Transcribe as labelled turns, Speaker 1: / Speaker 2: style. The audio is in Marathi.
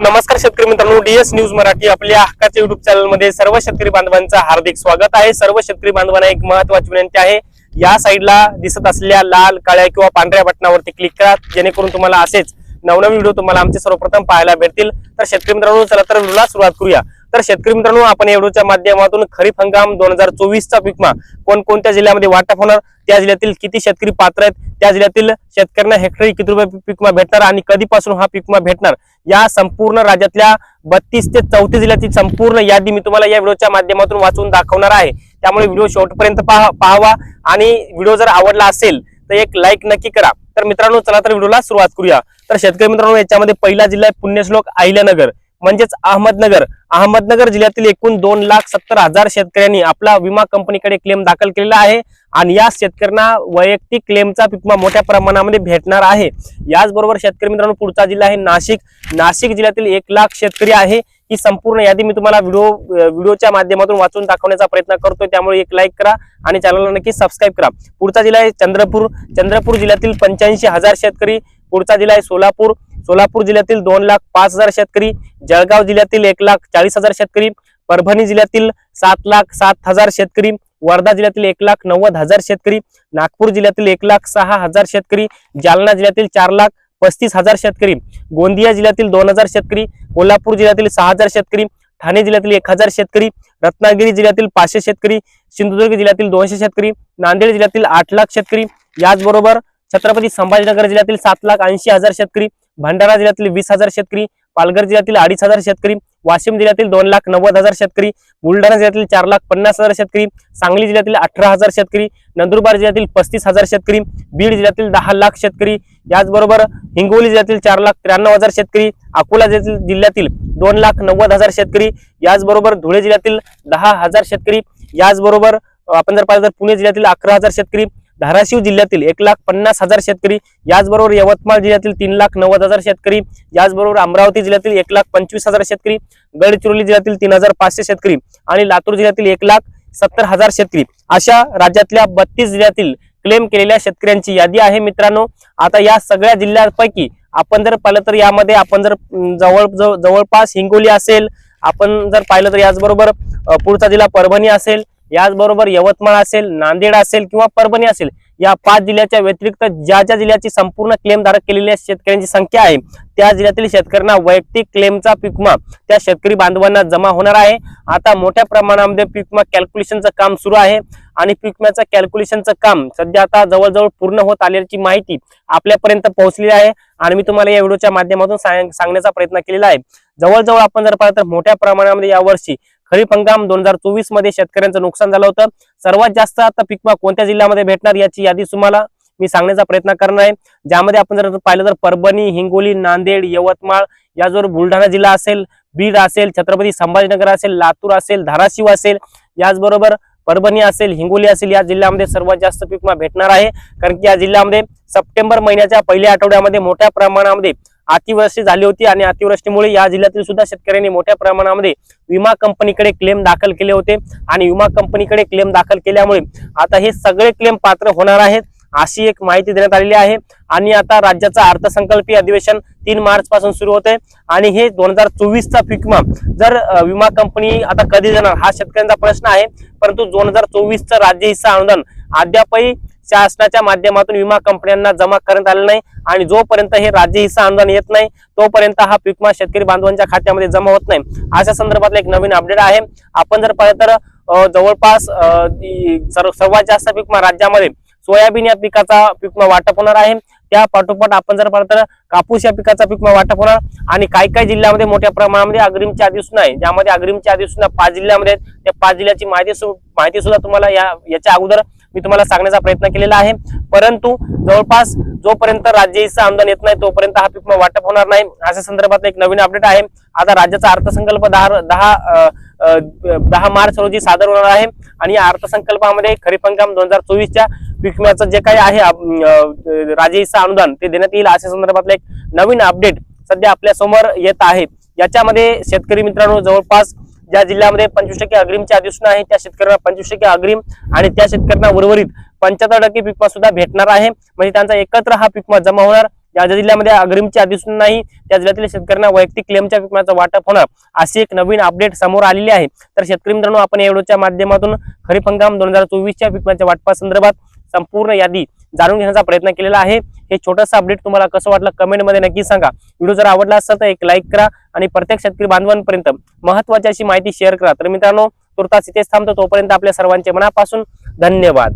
Speaker 1: नमस्कार शेतकरी मित्रांनो डीएस न्यूज मराठी आपल्या हक्काच्या युट्यूब चॅनलमध्ये सर्व शेतकरी बांधवांचं हार्दिक स्वागत आहे. सर्व शेतकरी बांधवांना एक महत्वाची विनंती आहे. या साईडला दिसत असलेल्या लाल काळ्या किंवा पांढऱ्या बटनावरती क्लिक करा. जेणेकरून तुम्हाला असेच नवनवीन व्हिडिओ तुम्हाला आमचे सर्वप्रथम पाहायला भेटतील. तर शेतकरी मित्रांनो चला तर व्हिडिओला सुरुवात करूया. तर शेतकरी मित्रांनो आपण या व्हिडिओच्या माध्यमातून खरीप हंगाम दोन हजार चोवीसचा पिकमा कोणकोणत्या जिल्ह्यामध्ये वाटप होणार? त्या जिल्ह्यातील किती शेतकरी पात्र आहेत त्या जिल्ह्यातील शेतकऱ्यांना हेक्टरी किती रुपये पिकमा भेटणार आणि कधीपासून हा पिकमा भेटणार? या संपूर्ण राज्यातल्या बत्तीस ते चौतीस जिल्ह्यातील संपूर्ण यादी मी तुम्हाला या व्हिडिओच्या माध्यमातून वाचून दाखवणार आहे. त्यामुळे व्हिडिओ शेवटपर्यंत पाहावा आणि व्हिडिओ जर आवडला असेल तर एक लाईक नक्की करा. तर मित्रांनो चला तर व्हिडिओला सुरुवात करूया. तर शेतकरी मित्रांनो याच्यामध्ये पहिला जिल्हा आहे पुण्यश्लोक अहिल्यानगर. म्हणजेच अहमदनगर. अहमदनगर जिल्ह्यातील एकूण दोन लाख सत्तर हजार शेतकऱ्यांनी आपला विमा कंपनीकडे क्लेम दाखल केलेला आहे आणि या शेतकऱ्यांना वैयक्तिक क्लेमचा विमा मोठ्या प्रमाणामध्ये भेटणार आहे. याचबरोबर शेतकरी मित्रांनो पुढचा जिल्हा आहे नाशिक. नाशिक जिल्ह्यातील एक लाख शेतकरी आहे. ही संपूर्ण यादी मी तुम्हाला व्हिडिओ व्हिडिओच्या माध्यमातून वाचून दाखवण्याचा प्रयत्न करतोय. त्यामुळे एक लाईक करा आणि चॅनलला नक्की सबस्क्राईब करा. पुढचा जिल्हा आहे चंद्रपूर. चंद्रपूर जिल्ह्यातील पंच्याऐंशी हजार शेतकरी. पुढचा जिल्हा आहे सोलापूर. सोलापूर जिल्ह्यातील दोन लाख पाच हजार शेतकरी जळगाव जिल्ह्यातील एक लाख चाळीस हजार शेतकरी परभणी जिल्ह्यातील सात लाख सात हजार शेतकरी वर्धा जिल्ह्यातील एक लाख नव्वद हजार शेतकरी नागपूर जिल्ह्यातील एक लाख सहा हजार शेतकरी जालना जिल्ह्यातील चार लाख पस्तीस हजार शेतकरी गोंदिया जिल्ह्यातील दोन हजार शेतकरी कोल्हापूर जिल्ह्यातील सहा हजार शेतकरी ठाणे जिल्ह्यातील एक हजार शेतकरी रत्नागिरी जिल्ह्यातील पाचशे शेतकरी सिंधुदुर्ग जिल्ह्यातील दोनशे शेतकरी नांदेड जिल्ह्यातील आठ लाख शेतकरी याचबरोबर छत्रपती संभाजीनगर जिल्ह्यातील सात लाख ऐंशी हजार शेतकरी भंडारा जिल्ह्यातील वीस हजार शेतकरी पालघर जिल्ह्यातील अडीच हजार शेतकरी वाशिम जिल्ह्यातील दोन लाख नव्वद हजार शेतकरी बुलढाणा जिल्ह्यातील चार लाख पन्नास हजार शेतकरी सांगली जिल्ह्यातील अठरा हजार शेतकरी नंदुरबार जिल्ह्यातील पस्तीस हजार शेतकरी बीड जिल्ह्यातील दहा लाख शेतकरी याचबरोबर हिंगोली जिल्ह्यातील चार लाख त्र्याण्णव हजार शेतकरी अकोला जिल्ह्यातील जिल्ह्यातील दोन लाख नव्वद हजार शेतकरी याचबरोबर धुळे जिल्ह्यातील दहा हजार शेतकरी याचबरोबर आपण जर पाहिलं तर पुणे जिल्ह्यातील अकरा हजार शेतकरी धाराशिव जिल्ह्यातील एक लाख पन्नास हजार शेतकरी याचबरोबर यवतमाळ जिल्ह्यातील तीन लाख नव्वद हजार शेतकरी याचबरोबर अमरावती जिल्ह्यातील एक लाख पंचवीस हजार शेतकरी गडचिरोली जिल्ह्यातील तीन हजार पाचशे शेतकरी आणि लातूर जिल्ह्यातील एक लाख सत्तर हजार शेतकरी. अशा राज्यातल्या बत्तीस जिल्ह्यातील क्लेम केलेल्या शेतकऱ्यांची यादी आहे मित्रांनो. आता या सगळ्या जिल्ह्यांपैकी आपण जर पाहिलं तर यामध्ये आपण जर जवळ जवळ- जवळपास हिंगोली असेल आपण जर पाहिलं तर याचबरोबर पुढचा जिल्हा परभणी असेल याचबरोबर यवतमाळ असेल नांदेड असेल किंवा परभणी असेल या पाच जिल्ह्याच्या व्यतिरिक्त ज्या ज्या जिल्ह्याची संपूर्ण क्लेम धारक केलेल्या शेतकऱ्यांची संख्या आहे त्या जिल्ह्यातील शेतकऱ्यांना वैयक्तिक क्लेमचा पिकमा त्या शेतकरी बांधवांना जमा होणार आहे. आता मोठ्या प्रमाणामध्ये पिकमा कॅल्क्युलेशनचं काम सुरू आहे आणि पिकम्याचं कॅल्क्युलेशनचं काम सध्या आता जवळजवळ पूर्ण होत आल्याची माहिती आपल्यापर्यंत पोहोचलेली आहे आणि मी तुम्हाला या व्हिडिओच्या माध्यमातून सांग- सांगण्याचा प्रयत्न केलेला आहे. जवळजवळ आपण जर पाहिलं तर मोठ्या प्रमाणामध्ये यावर्षी खरीप हंगाम दोन हजार चोवीसमध्ये शेतकऱ्यांचं नुकसान झालं होतं. सर्वात जास्त आता पिकमा कोणत्या जिल्ह्यामध्ये भेटणार याची यादी तुम्हाला मी सांगण्याचा प्रयत्न करणार आहे. ज्यामध्ये आपण जर पाहिलं तर परभणी हिंगोली नांदेड यवतमाळ याचबरोबर बुलढाणा जिल्हा असेल बीड असेल छत्रपती संभाजीनगर असेल लातूर असेल धाराशिव असेल याचबरोबर परभणी असेल हिंगोली असेल या जिल्ह्यामध्ये सर्वात जास्त पिकमा भेटणार आहे. कारण की या जिल्ह्यामध्ये सप्टेंबर महिन्याच्या पहिल्या आठवड्यामध्ये मोठ्या प्रमाणामध्ये अतिवृष्टी झाली होती आणि अतिवृष्टीमुळे या जिल्ह्यातील सुद्धा शेतकऱ्यांनी मोठ्या प्रमाणामध्ये विमा कंपनीकडे क्लेम दाखल केले होते. आणि विमा कंपनीकडे क्लेम दाखल केल्यामुळे आता हे सगळे क्लेम पात्र होणार आहेत अशी एक माहिती देण्यात आलेली आहे. आणि आता राज्याचा अर्थसंकल्पीय अधिवेशन तीन मार्च पासून सुरू होते. आणि हे दोन हजार चोवीसचा फिकमा जर विमा कंपनी आता कधी देणार हा शेतकऱ्यांचा प्रश्न आहे. परंतु दोन हजार चोवीसचं राज्य हिस्सा अनुदान अद्यापही शासनाच्या माध्यमातून विमा कंपन्यांना जमा करण्यात आलं नाही आणि जोपर्यंत हे राज्य हिस्सा अनुदान येत नाही तोपर्यंत हा पिकमा शेतकरी बांधवांच्या खात्यामध्ये जमा होत नाही. अशा संदर्भातला एक नवीन अपडेट आहे. आपण जर पाहिलं तर जवळपास सर्वात जास्त पिकमा राज्यामध्ये सोयाबीन या पिकाचा पिकमा वाटप होणार आहे. त्या पाठोपाठ आपण जर पाहिलं तर कापूस या पिकाचा पिकमा वाटप होणार. आणि काही काही जिल्ह्यामध्ये मोठ्या प्रमाणामध्ये अग्रिमची अधिसूचना आहे. ज्यामध्ये अग्रिमची दिवसून पाच जिल्ह्यामध्ये आहेत. त्या पाच जिल्ह्याची माहिती सु- माहिती सुद्धा तुम्हाला या याच्या अगोदर मी तुम्हाला सांगण्याचा प्रयत्न केलेला आहे. परंतु जवळपास जोपर्यंत राज्य हिस्सा अनुदान येत नाही तोपर्यंत हा पिकमा वाटप होणार नाही. अशा संदर्भात एक नवीन अपडेट आहे. आता राज्याचा अर्थसंकल्प दहा दहा दहा मार्च रोजी सादर होणार आहे. आणि या अर्थसंकल्पामध्ये खरीप हंगाम दोन हजार चोवीसच्या विकम्याचं जे काही आहे अम, हिस्सा अनुदान ते देण्यात येईल अशा संदर्भातलं एक नवीन अपडेट सध्या आपल्यासमोर येत आहे. याच्यामध्ये शेतकरी मित्रांनो जवळपास ज्या जिल्ह्यामध्ये पंचवीस टक्के अग्रिमची अधिसूचना आहे त्या शेतकऱ्यांना पंचवीस टक्के अग्रिम आणि त्या शेतकऱ्यांना उर्वरित पंच्याहत्तर टक्के पिकमा सुद्धा भेटणार आहे. म्हणजे त्यांचा एकत्र हा पिकमा जमा होणार. ज्या ज्या जिल्ह्यामध्ये अग्रिमची अधिसूचना नाही त्या जिल्ह्यातील शेतकऱ्यांना वैयक्तिक क्लेमच्या पिकमाचं वाटप होणार अशी एक नवीन अपडेट समोर आलेली आहे. तर शेतकरी मित्रांनो आपण या व्हिडिओच्या माध्यमातून खरीप हंगाम दोन हजार चोवीसच्या विम्याच्या वाटपासंदर्भात संपूर्ण यादी जाणून घेण्याचा प्रयत्न केलेला आहे. हे छोटंसं अपडेट तुम्हाला कसं वाटलं कमेंटमध्ये नक्की सांगा. व्हिडिओ जर आवडला असेल तर एक लाईक करा आणि प्रत्येक शेतकरी बांधवांपर्यंत महत्वाची अशी माहिती शेअर करा. तर मित्रांनो तुर्तास इथेच थांबतो. तोपर्यंत आपल्या सर्वांचे मनापासून धन्यवाद.